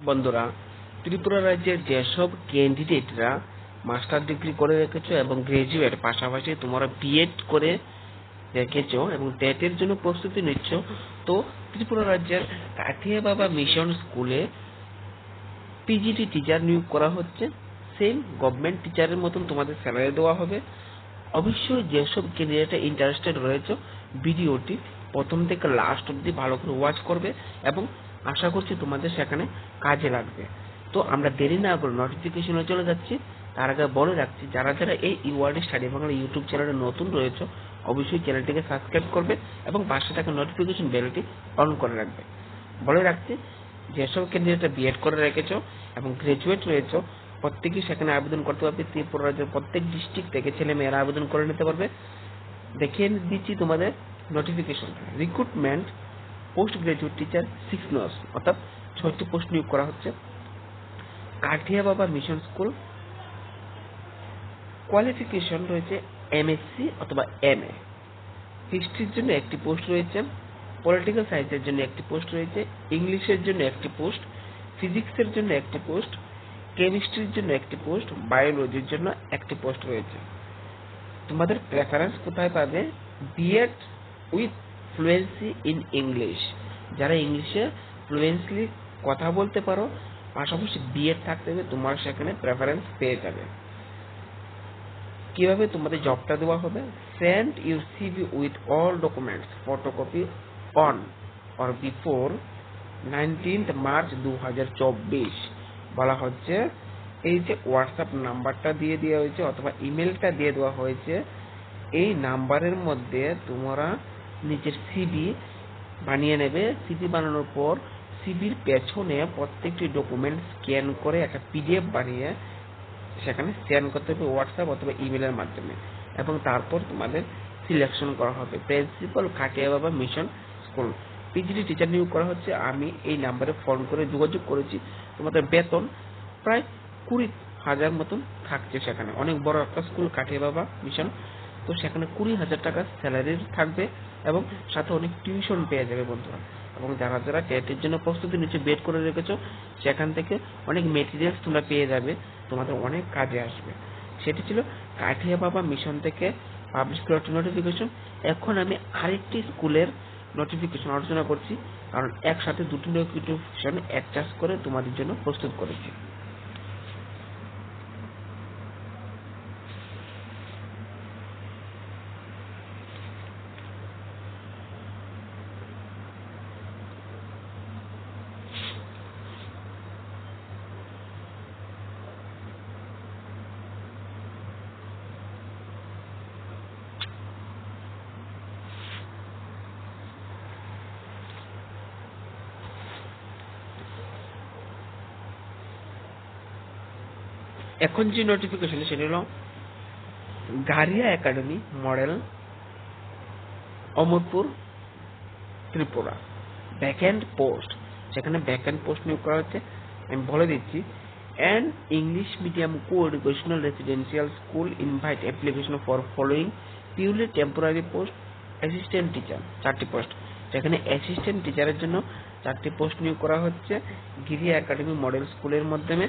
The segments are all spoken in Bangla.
বন্ধুরা, ত্রিপুরা রাজ্যের যেসব ক্যান্ডিডেটরা মাস্টার ডিগ্রি করে রেখেছো এবং গ্রাজুয়েট পাশাপাশি তোমরা বিএড করে রেখেছো এবং টেটের জন্য প্রস্তুতি নিচ্ছ, তো ত্রিপুরা রাজ্যের কাঠিয়া বাবা মিশন স্কুলে পিজিটি টিচার নিয়োগ করা হচ্ছে। সেম গভর্নমেন্ট টিচারের মতন তোমাদের স্যালারি দেওয়া হবে। অবশ্যই যেসব ক্যান্ডিডেট ইন্টারেস্টেড রয়েছে ভিডিওটি প্রথম থেকে লাস্ট অব্দি ভালো করে ওয়াচ করবে এবং আশা করছি তোমাদের সেখানে কাজে লাগবে। তো আমরা দেরি না করে নোটিফিকেশনে চলে যাচ্ছি। তার আগে বলে রাখছি, যারা যারা এই ইওয়ার্ড স্টাডি বাংলা ইউটিউব চ্যানেলে নতুন রয়েছে, অবশ্যই চ্যানেলটিকে সাবস্ক্রাইব করবে এবং পাশে থাকা নোটিফিকেশন বেলটি অন করে রাখবে। বলে রাখছি যেসব ক্যান্ডিডেট বিএড করে রেখেছো এবং গ্রাজুয়েট রয়েছে, প্রত্যেকেই সেখানে আবেদন করতে পারবে। ত্রিপুরা রাজ্যের প্রত্যেক ডিস্ট্রিক্ট থেকে ছেলে মেয়েরা আবেদন করে নিতে পারবে। দেখিয়ে দিচ্ছি তোমাদের notification recruitment post graduate teacher six nos অর্থাৎ ছয়টি পোস্ট নিয়োগ করা হচ্ছে। Kathia Baba mission school qualification রয়েছে এমএসসি অথবা এমএ হিস্ট্রির জন্য একটি পোস্ট রয়েছে পলিটিক্যাল সায়েন্সের জন্য একটি পোস্ট রয়েছে ইংলিশের জন্য একটি পোস্ট ফিজিক্সের জন্য একটি পোস্ট কেমিস্ট্রির জন্য একটি পোস্ট বায়োলজির জন্য একটি পোস্ট রয়েছে। তোমাদের প্রেফারেন্স কোথায় পাবে? BEd with fluency in English যারা ইংলিশে ফ্লুয়েন্সলি কথা বলতে পারো, পাশাপাশি বিএড থাকতে হবে, তোমার সেখানে প্রেফারেন্স পেয়ে যাবে। কীভাবে তোমাদের জবটা দেওয়া হবে? Send your CV with all documents photocopy on or before nineteenth March দু হাজার চব্বিশ। বলা হচ্ছে, এই যে হোয়াটসঅ্যাপ নাম্বারটা দিয়ে দেওয়া হয়েছে অথবা ইমেলটা দিয়ে দেওয়া হয়েছে, এই নাম্বারের মধ্যে তোমরা নিজের সিবি বানিয়ে নেবে। সিবি বানানোর পর সিবির পেছনে প্রত্যেকটি ডকুমেন্ট স্ক্যান করে একটা পিডিএফ বানিয়ে সেখানে স্ক্যান করতে হবে হোয়াটসঅ্যাপ অথবা ইমেলের মাধ্যমে এবং তারপর তোমাদের সিলেকশন করা হবে। প্রিন্সিপাল খাটিয়া বাবা মিশন স্কুল পিজিটি টিচার নিয়োগ করা হচ্ছে। আমি এই নাম্বারে ফোন করে যোগাযোগ করেছি। তোমাদের বেতন প্রায় কুড়ি হাজার মতন থাকছে সেখানে। অনেক বড় একটা স্কুল কাঠিয়া বাবা মিশন তো সেখানে কুড়ি হাজার টাকা স্যালারি থাকবে এবং সাথে অনেক টিউশন পেয়ে যাবে বন্ধুরা। এবং যারা যারা টেটের জন্য প্রস্তুতি নিচ্ছে বেড করে রেখেছো, সেখান থেকে অনেক মেটেরিয়ালস তোমরা পেয়ে যাবে, তোমাদের অনেক কাজে আসবে। সেটি ছিল কাঠিয়া বাবা মিশন থেকে পাবলিশ করা নোটিফিকেশন এখন আমি আরেকটি স্কুলের নোটিফিকেশন আলোচনা করছি, কারণ একসাথে দুটি নোটিফিকেশন অ্যাডজাস্ট করে তোমাদের জন্য প্রস্তুত করেছি। এখন যে নোটিফিকেশন সেটা হলো Garia academy model Amarpur Tripura vacant post সেখানে ভ্যাকেন্ট পোস্ট নিয়োগ করা হচ্ছে। আমি বলে দিচ্ছি and English medium co educational residential school invite application for following purely temporary post assistant teacher চারটি পোস্ট সেখানে অ্যাসিস্ট্যান্ট টিচারের জন্য চারটি পোস্ট নিয়োগ করা হচ্ছে গিরিয়া একাডেমি মডেল স্কুলের মাধ্যমে।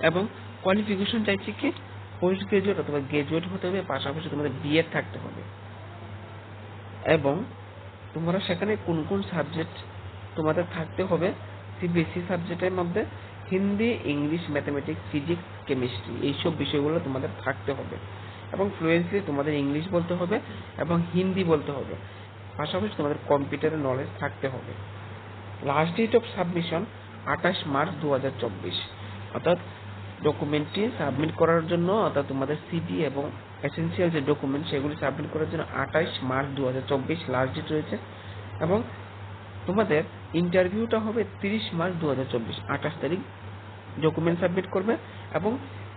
এবং কোয়ালিফিকেশন চাইছি কি পোস্ট গ্রাজুয়েট অথবা গ্রাজুয়েট হতে হবে, পাশাপাশি তোমাদের বিএড থাকতে হবে। এবং তোমরা সেখানে কোন কোন সাবজেক্ট তোমাদের থাকতে হবে সিবিএসসি সাবজেক্টের মধ্যে Hindi, English mathematics physics chemistry এইসব বিষয়গুলো তোমাদের থাকতে হবে। এবং ফ্লুয়েন্সলি তোমাদের ইংলিশ বলতে হবে এবং হিন্দি বলতে হবে। পাশাপাশি তোমাদের কম্পিউটারের নলেজ থাকতে হবে। লাস্ট ডেট অফ সাবমিশন আঠাশ মার্চ দু হাজার চব্বিশ। অর্থাৎ ডকুমেন্টটি সাবমিট করার জন্য, অর্থাৎ তোমাদের সিডি এবং এসেন্সিয়াল যে ডকুমেন্ট সেগুলি সাবমিট করার জন্য আঠাইশ মার্চ দু লাস্ট ডেট রয়েছে। এবং তোমাদের ইন্টারভিউটা হবে তিরিশ মার্চ দু হাজার চব্বিশ, আঠাশ তারিখ ডকুমেন্ট সাবমিট করবে এবং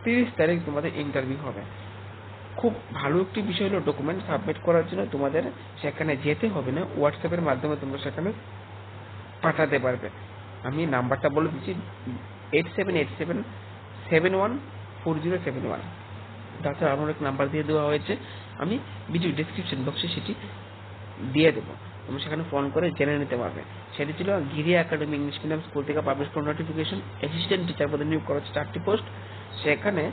তিরিশ তারিখ তোমাদের ইন্টারভিউ হবে। খুব ভালো একটি বিষয় হলো ডকুমেন্ট সাবমিট করার জন্য তোমাদের সেখানে যেতে হবে না হোয়াটসঅ্যাপের মাধ্যমে তোমরা সেখানে পাঠাতে পারবে। আমি নাম্বারটা বলে দিচ্ছি eight seven eight seven seven one four zero seven one তাছাড়া আমার এক নাম্বার দিয়ে দেওয়া হয়েছে। আমি ভিডিও ডিসক্রিপশন বক্সে সেটি দিয়ে দেবো। তোমরা সেখানে ফোন করে জেনে নিতে পারবে। সেটি ছিল Giri academy English medium school থেকে পাবলিশ কোনো নোটিফিকেশন অ্যাসিস্ট্যান্ট টিচার পদে নিয়োগ করা হচ্ছে চারটি পোস্ট সেখানে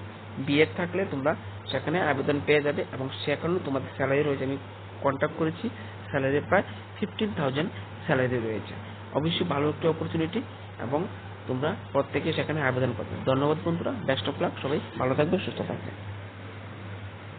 বিএড থাকলে তোমরা সেখানে আবেদন পেয়ে যাবে এবং সেখানে তোমাদের স্যালারি রয়েছে। আমি কন্ট্যাক্ট করেছি। স্যালারি প্রায় ফিফটিন থাউজেন্ড স্যালারি রয়েছে। অবশ্যই ভালো একটি অপরচুনিটি এবং তোমরা প্রত্যেকে সেখানে আবেদন করবে। ধন্যবাদ বন্ধুরা। অফ লাক সবাই। ভালো থাকবে সুস্থ থাকবে।